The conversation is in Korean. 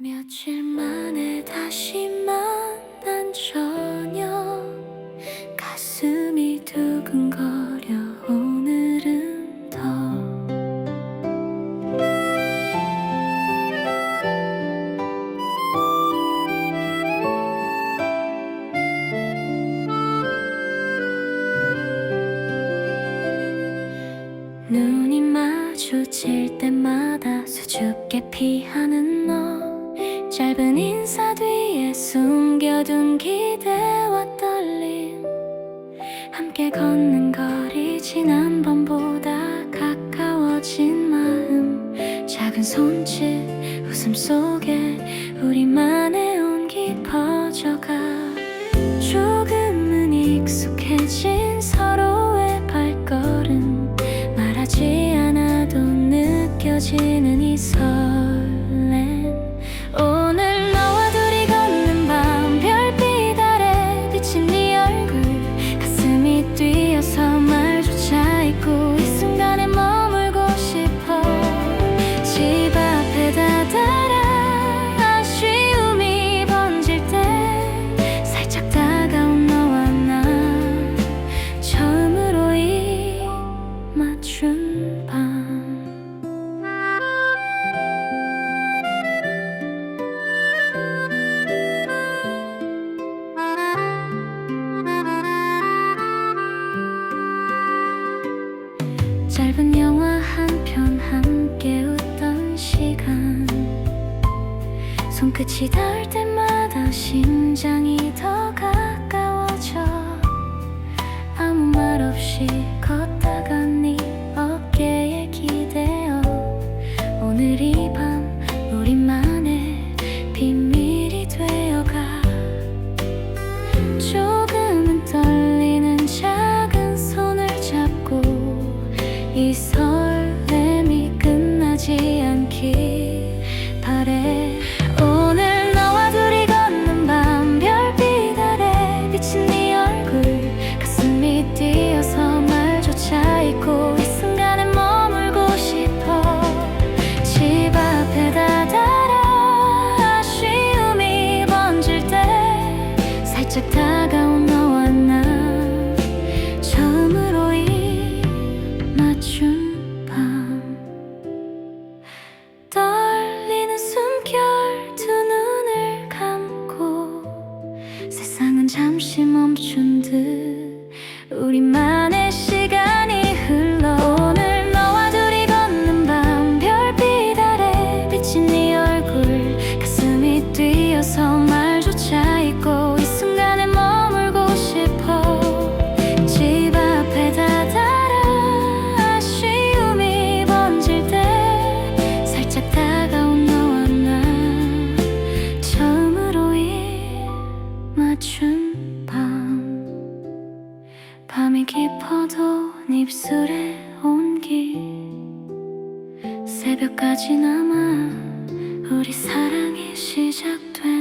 며칠 만에 다시 만난 저녁. 가슴이 두근거려 오늘은 더. 눈이 마주칠 때마다 수줍게 피하는 너. 짧은 인사 뒤에 숨겨둔 기대와 떨림. 함께 걷는 거리 지난번보다 가까워진 마음. 작은 손짓 웃음 속에 짧은 영화 한 편 함께 웃던 시간. 손끝이 닿을 때마다 심장이 착타가 맞춘 밤. 밤이 깊어도 입술에 온기 새벽까지 남아 우리 사랑이 시작돼